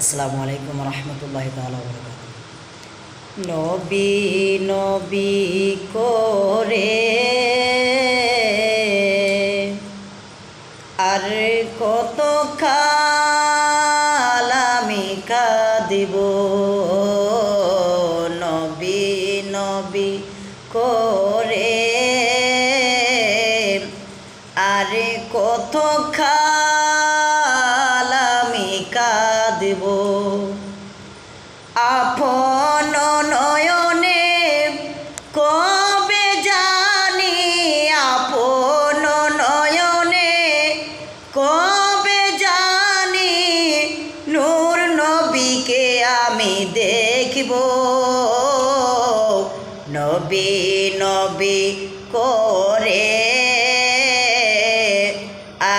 আসসালামু আলাইকুম রহমতুল্লাহ তালা নবী নবী করে আর কত কাল আমি কাঁদিব। নবী নবী করে আরে কত কাল আপন নয়নে কবে জানি, আপন নয়নে কবে জানি, নূর নবীকে আমি দেখব। নবী নবী করে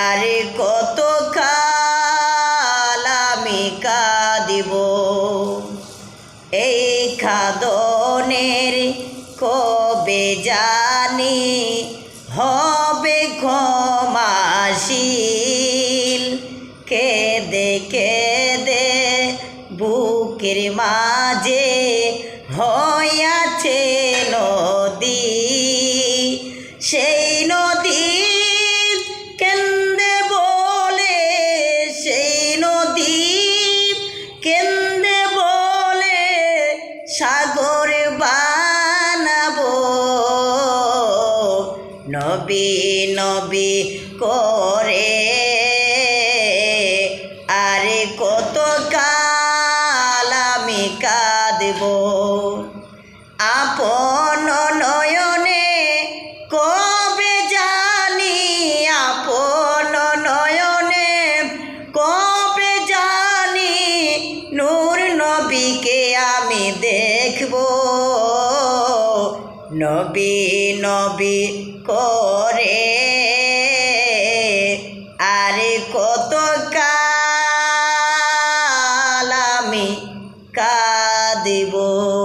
আর কত কাল কাঁদিব এই খাদনের কবে জানি হবে ক্ষমাশীল। কেদে কেদে বুকের মাঝে হইয়াছে নবী নবী করে। আরে কত কাল আমি কাঁদব। আপন নয়নে কবে জানি, আপন নয়নে কবে জানি, নূর নবীকে আমি দেখব। নবী নবী করে। আরে কত কাল আমি কাঁদিব।